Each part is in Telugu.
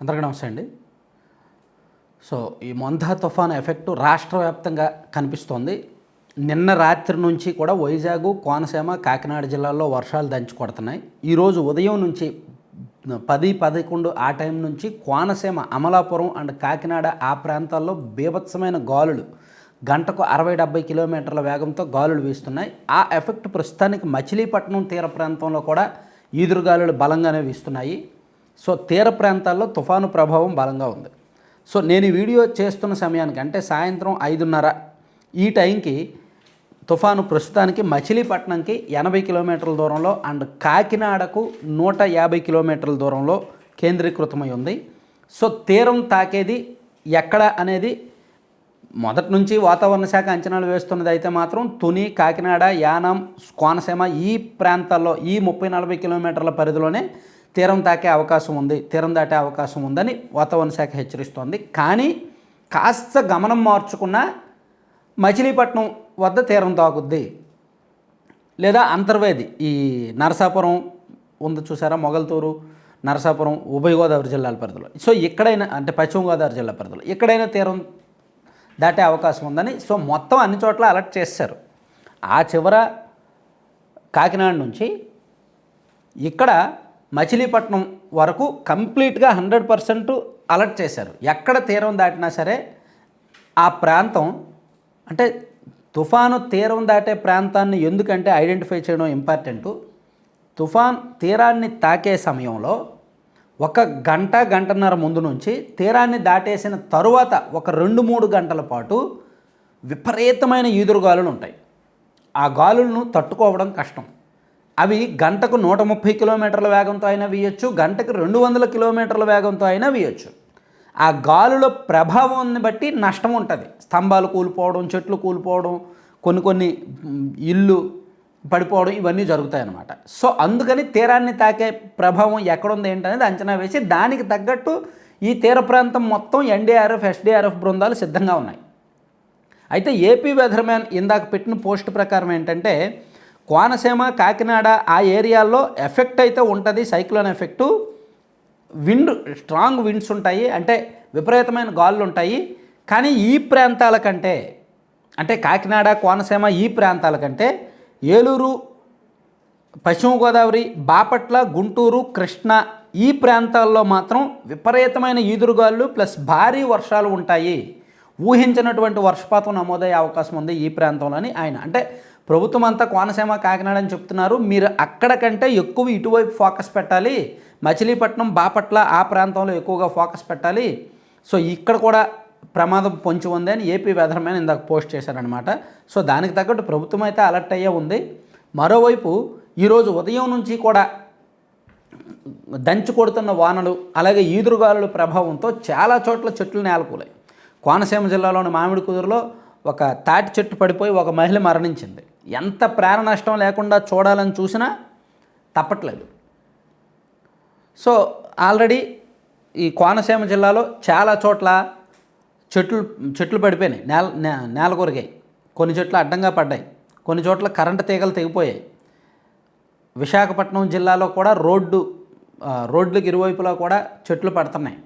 అందరికీ నమస్తే అండి. సో ఈ మొంతా తుఫాన్ ఎఫెక్ట్ రాష్ట్ర వ్యాప్తంగా కనిపిస్తోంది. నిన్న రాత్రి నుంచి కూడా వైజాగ్ కోనసీమ కాకినాడ జిల్లాల్లో వర్షాలు దంచి కొడుతున్నాయి. ఈరోజు ఉదయం నుంచి పది పదకొండు ఆ టైం నుంచి కోనసీమ అమలాపురం అండ్ కాకినాడ ఆ ప్రాంతాల్లో బీభత్సమైన గాలులు గంటకు అరవై డెబ్బై కిలోమీటర్ల వేగంతో గాలులు వీస్తున్నాయి. ఆ ఎఫెక్ట్ ప్రస్తుతానికి మచిలీపట్నం తీర ప్రాంతంలో కూడా ఈదురుగాలులు బలంగానే వీస్తున్నాయి. సో తీర ప్రాంతాల్లో తుఫాను ప్రభావం బలంగా ఉంది. సో నేను వీడియో చేస్తున్న సమయానికి అంటే సాయంత్రం ఐదున్నర ఈ టైంకి తుఫాను ప్రస్తుతానికి మచిలీపట్నంకి ఎనభై కిలోమీటర్ల దూరంలో అండ్ కాకినాడకు నూట యాభై కిలోమీటర్ల దూరంలో కేంద్రీకృతమై ఉంది. సో తీరం తాకేది ఎక్కడ అనేది మొదటి నుంచి వాతావరణ శాఖ అంచనాలు వేస్తున్నది అయితే మాత్రం తుని కాకినాడ యానం కోనసీమ ఈ ప్రాంతాల్లో ఈ ముప్పై నలభై కిలోమీటర్ల పరిధిలోనే తీరం తాకే అవకాశం ఉంది తీరం దాటే అవకాశం ఉందని వాతావరణ శాఖ హెచ్చరిస్తోంది. కానీ కాస్త గమనం మార్చుకున్న మచిలీపట్నం వద్ద తీరం తాకుద్ది. లేదా అంతర్వేది ఈ నరసాపురం ఉంది చూసారా మొగల్తూరు నరసాపురం ఉభయ గోదావరి జిల్లాల పరిధిలో. సో ఎక్కడైనా అంటే పశ్చిమ గోదావరి జిల్లా పరిధిలో ఎక్కడైనా తీరం దాటే అవకాశం ఉందని సో మొత్తం అన్ని చోట్ల అలర్ట్ చేశారు. ఆ చివర కాకినాడ నుంచి ఇక్కడ మచిలీపట్నం వరకు కంప్లీట్గా హండ్రెడ్ పర్సెంట్ అలర్ట్ చేశారు. ఎక్కడ తీరం దాటినా సరే ఆ ప్రాంతం అంటే తుఫాను తీరం దాటే ప్రాంతాన్ని ఎందుకంటే ఐడెంటిఫై చేయడం ఇంపార్టెంటు. తుఫాన్ తీరాన్ని తాకే సమయంలో ఒక గంట గంటన్నర ముందు నుంచి తీరాన్ని దాటేసిన తరువాత ఒక రెండు మూడు గంటల పాటు విపరీతమైన ఈదురుగాలులు ఉంటాయి. ఆ గాలులను తట్టుకోవడం కష్టం. అవి గంటకు నూట ముప్పై కిలోమీటర్ల వేగంతో అయినా వేయచ్చు గంటకు రెండు వందల కిలోమీటర్ల వేగంతో అయినా వేయచ్చు. ఆ గాలుల ప్రభావాన్ని బట్టి నష్టం ఉంటుంది. స్తంభాలు కూలిపోవడం చెట్లు కూలిపోవడం కొన్ని కొన్ని ఇల్లు పడిపోవడం ఇవన్నీ జరుగుతాయి అన్నమాట సో అందుకని తీరాన్ని తాకే ప్రభావం ఎక్కడుంది ఏంటనేది అంచనా వేసి దానికి తగ్గట్టు ఈ తీర ప్రాంతం మొత్తం ఎన్డీఆర్ఎఫ్ ఎస్డీఆర్ఎఫ్ బృందాలు సిద్ధంగా ఉన్నాయి. అయితే ఏపీ వెదర్మ్యాన్ ఇందాక పెట్టిన పోస్ట్ ప్రకారం ఏంటంటే కోనసీమ కాకినాడ ఆ ఏరియాల్లో ఎఫెక్ట్ అయితే ఉంటుంది cyclone effect. Wind strong winds ఉంటాయి అంటే విపరీతమైన గాలులు ఉంటాయి. కానీ ఈ ప్రాంతాల కంటే అంటే కాకినాడ కోనసీమ ఈ ప్రాంతాల కంటే ఏలూరు పశ్చిమ గోదావరి బాపట్ల గుంటూరు కృష్ణ ఈ ప్రాంతాల్లో మాత్రం విపరీతమైన ఈదురుగాలు ప్లస్ భారీ వర్షాలు ఉంటాయి. ఊహించినటువంటి వర్షపాతం నమోదయ్యే అవకాశం ఉంది ఈ ప్రాంతంలోని ఆయన. అంటే ప్రభుత్వం అంతా కోనసీమ కాకినాడ అని చెప్తున్నారు. మీరు అక్కడ కంటే ఎక్కువ ఇటువైపు ఫోకస్ పెట్టాలి. మచిలీపట్నం బాపట్ల ఆ ప్రాంతంలో ఎక్కువగా ఫోకస్ పెట్టాలి. సో ఇక్కడ కూడా ప్రమాదం పొంచి ఉంది అని ఏపీ వెదర్ మ్యాన్ ఇందాక పోస్ట్ చేశారనమాట సో దానికి తగ్గట్టు ప్రభుత్వం అయితే అలర్ట్ అయ్యే ఉంది. మరోవైపు ఈరోజు ఉదయం నుంచి కూడా దంచి కొడుతున్న వానలు అలాగే ఈదురుగాలుల ప్రభావంతో చాలా చోట్ల చెట్లు నేలకూలాయి. కోనసీమ జిల్లాలోని మామిడి కుదురులో ఒక తాటి చెట్టు పడిపోయి ఒక మహిళ మరణించింది. ఎంత ప్రాణ నష్టం లేకుండా చూడాలని చూసినా తప్పట్లేదు. సో ఆల్రెడీ ఈ కోనసీమ జిల్లాలో చాలా చోట్ల చెట్లు చెట్లు పడిపోయినాయి. నేల నే- నేల కొరిగాయి. కొన్ని చెట్లు అడ్డంగా పడ్డాయి. కొన్ని చోట్ల కరెంటు తీగలు తెగిపోయాయి. విశాఖపట్నం జిల్లాలో కూడా రోడ్డు రోడ్లకు ఇరువైపులా కూడా చెట్లు పడుతున్నాయి.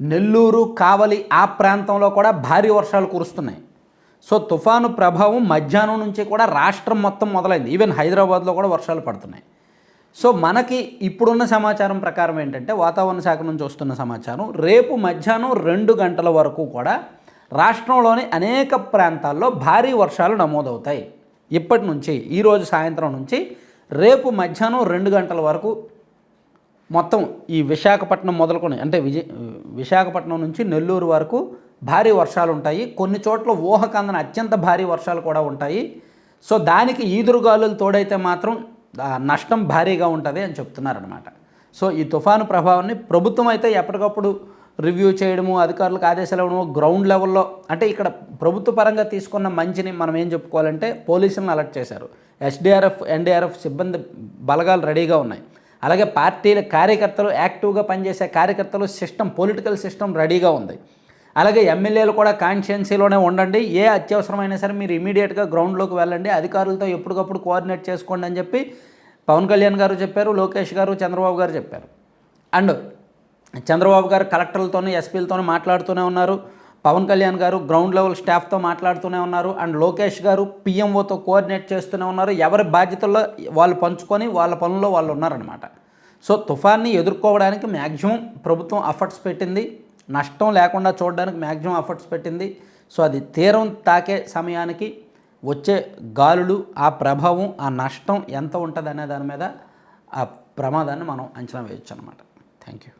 నెల్లూరు కావలి ఆ ప్రాంతంలో కూడా భారీ వర్షాలు కురుస్తున్నాయి. సో తుఫాను ప్రభావం మధ్యాహ్నం నుంచి కూడా రాష్ట్రం మొత్తం మొదలైంది. ఈవెన్ హైదరాబాద్లో కూడా వర్షాలు పడుతున్నాయి. సో మనకి ఇప్పుడున్న సమాచారం ప్రకారం ఏంటంటే వాతావరణ శాఖ నుంచి వస్తున్న సమాచారం రేపు మధ్యాహ్నం రెండు గంటల వరకు కూడా రాష్ట్రంలోని అనేక ప్రాంతాల్లో భారీ వర్షాలు నమోదవుతాయి. ఇప్పటి నుంచి ఈరోజు సాయంత్రం నుంచి రేపు మధ్యాహ్నం రెండు గంటల వరకు మొత్తం ఈ విశాఖపట్నం మొదలుకొని అంటే విజయ విశాఖపట్నం నుంచి నెల్లూరు వరకు భారీ వర్షాలు ఉంటాయి. కొన్ని చోట్ల ఊహకందన అత్యంత భారీ వర్షాలు కూడా ఉంటాయి. సో దానికి ఈదురుగాలులు తోడైతే మాత్రం నష్టం భారీగా ఉంటుంది అని చెప్తున్నారనమాట సో ఈ తుఫాను ప్రభావాన్ని ప్రభుత్వం అయితే ఎప్పటికప్పుడు రివ్యూ చేయడము అధికారులకు ఆదేశాలు ఇవ్వడము గ్రౌండ్ లెవెల్లో అంటే ఇక్కడ ప్రభుత్వ పరంగా తీసుకున్న మంచిని మనం ఏం చెప్పుకోవాలంటే పోలీసులను అలర్ట్ చేశారు. ఎస్డిఆర్ఎఫ్ ఎన్డీఆర్ఎఫ్ సిబ్బంది బలగాలు రెడీగా ఉన్నాయి. అలాగే పార్టీల కార్యకర్తలు యాక్టివ్గా పనిచేసే కార్యకర్తలు సిస్టమ్ పొలిటికల్ సిస్టమ్ రెడీగా ఉంది. అలాగే ఎమ్మెల్యేలు కూడా కాన్షియన్సీలోనే ఉండండి. ఏ అత్యవసరమైనా సరే మీరు ఇమీడియట్గా గ్రౌండ్లోకి వెళ్ళండి. అధికారులతో ఎప్పటికప్పుడు కోఆర్డినేట్ చేసుకోండి అని చెప్పి పవన్ కళ్యాణ్ గారు చెప్పారు లోకేష్ గారు చంద్రబాబు గారు చెప్పారు. అండ్ చంద్రబాబు గారు కలెక్టర్లతోనే ఎస్పీలతోనే మాట్లాడుతూనే ఉన్నారు. పవన్ కళ్యాణ్ గారు గ్రౌండ్ లెవెల్ స్టాఫ్తో మాట్లాడుతూనే ఉన్నారు. అండ్ లోకేష్ గారు పిఎంఓతో కోఆర్డినేట్ చేస్తూనే ఉన్నారు. ఎవరి బాధ్యతల్లో వాళ్ళు పంచుకొని వాళ్ళ పనుల్లో వాళ్ళు ఉన్నారనమాట సో తుఫాన్ని ఎదుర్కోవడానికి మ్యాక్సిమం ప్రభుత్వం అఫర్ట్స్ పెట్టింది. నష్టం లేకుండా చూడడానికి మ్యాక్సిమం అఫర్ట్స్ పెట్టింది. సో అది తీరం తాకే సమయానికి వచ్చే గాలులు ఆ ప్రభావం ఆ నష్టం ఎంత ఉంటుంది అనే దాని మీద ఆ ప్రమాదాన్ని మనం అంచనా వేయొచ్చు అనమాట థ్యాంక్ యూ